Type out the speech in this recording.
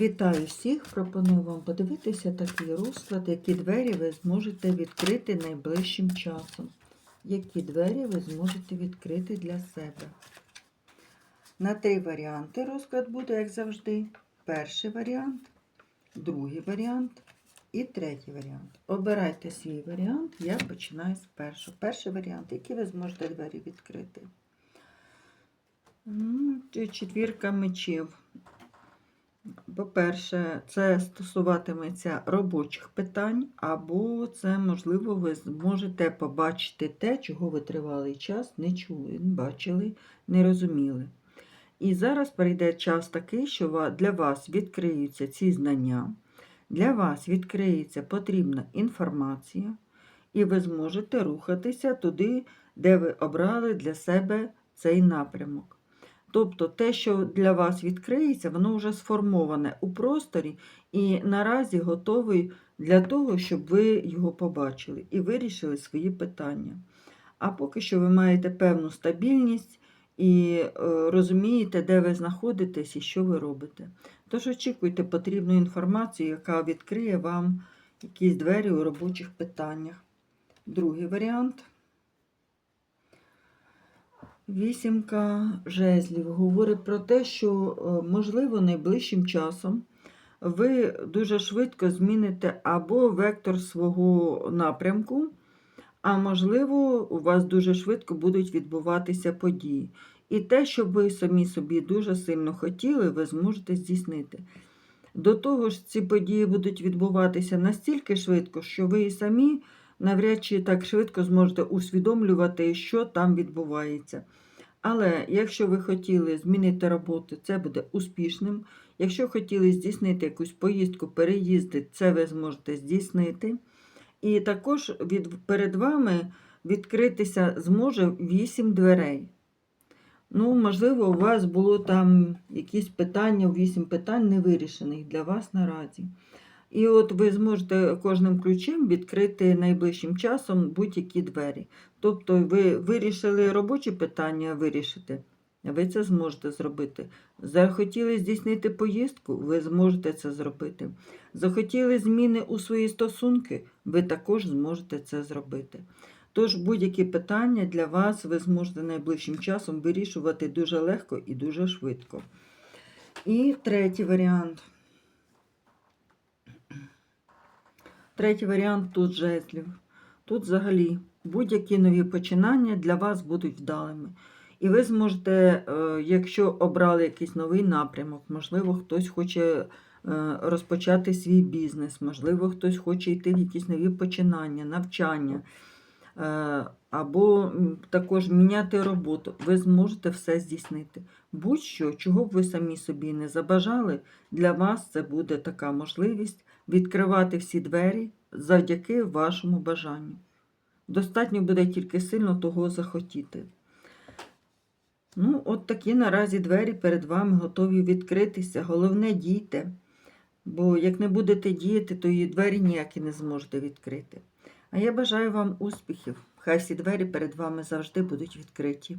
Вітаю всіх! Пропоную вам подивитися такий розклад, які двері ви зможете відкрити найближчим часом. Які двері ви зможете відкрити для себе. На три варіанти розклад буде, як завжди. Перший варіант, другий варіант і третій варіант. Обирайте свій варіант, я починаю з першого. Перший варіант, який ви зможете двері відкрити. Четвірка мечів. По-перше, це стосуватиметься робочих питань, або це, можливо, ви зможете побачити те, чого ви тривалий час не чули, не бачили, не розуміли. І зараз прийде час такий, що для вас відкриються ці знання, для вас відкриється потрібна інформація, і ви зможете рухатися туди, де ви обрали для себе цей напрямок. Тобто те, що для вас відкриється, воно вже сформоване у просторі і наразі готовий для того, щоб ви його побачили і вирішили свої питання. А поки що ви маєте певну стабільність і е, розумієте, де ви знаходитесь і що ви робите. Тож очікуйте потрібну інформацію, яка відкриє вам якісь двері у робочих питаннях. Другий варіант. Вісімка жезлів говорить про те, що, е, можливо, найближчим часом ви дуже швидко зміните або вектор свого напрямку, а можливо, у вас дуже швидко будуть відбуватися події. І те, що ви самі собі дуже сильно хотіли, ви зможете здійснити. До того ж, ці події будуть відбуватися настільки швидко, що ви і самі навряд чи так швидко зможете усвідомлювати, що там відбувається. Але якщо ви хотіли змінити роботу, це буде успішним. Якщо хотіли здійснити якусь поїздку, переїзди, це ви зможете здійснити. І також від, перед вами відкритися зможе 8 дверей. Ну, можливо, у вас було там якісь питання, 8 питань невирішених для вас наразі. І от ви зможете кожним ключем відкрити найближчим часом будь-які двері. Тобто ви вирішили робочі питання вирішити, ви це зможете зробити. Захотіли здійснити поїздку, ви зможете це зробити. Захотіли зміни у свої стосунки, ви також зможете це зробити. Тож будь-які питання для вас ви зможете найближчим часом вирішувати дуже легко і дуже швидко. І третій варіант. Третій варіант тут жезлів. Тут взагалі будь-які нові починання для вас будуть вдалими. І ви зможете, е, якщо обрали якийсь новий напрямок, можливо, хтось хоче е, розпочати свій бізнес, можливо, хтось хоче йти в якісь нові починання, навчання, е, або також міняти роботу, ви зможете все здійснити. Будь-що, чого б ви самі собі не забажали, для вас це буде така можливість відкривати всі двері завдяки вашому бажанню. Достатньо буде тільки сильно того захотіти. Ну, от такі наразі двері перед вами готові відкритися. Головне дійте. Бо як не будете діяти, то і двері ніякі не зможете відкрити. А я бажаю вам успіхів. Хай всі двері перед вами завжди будуть відкриті.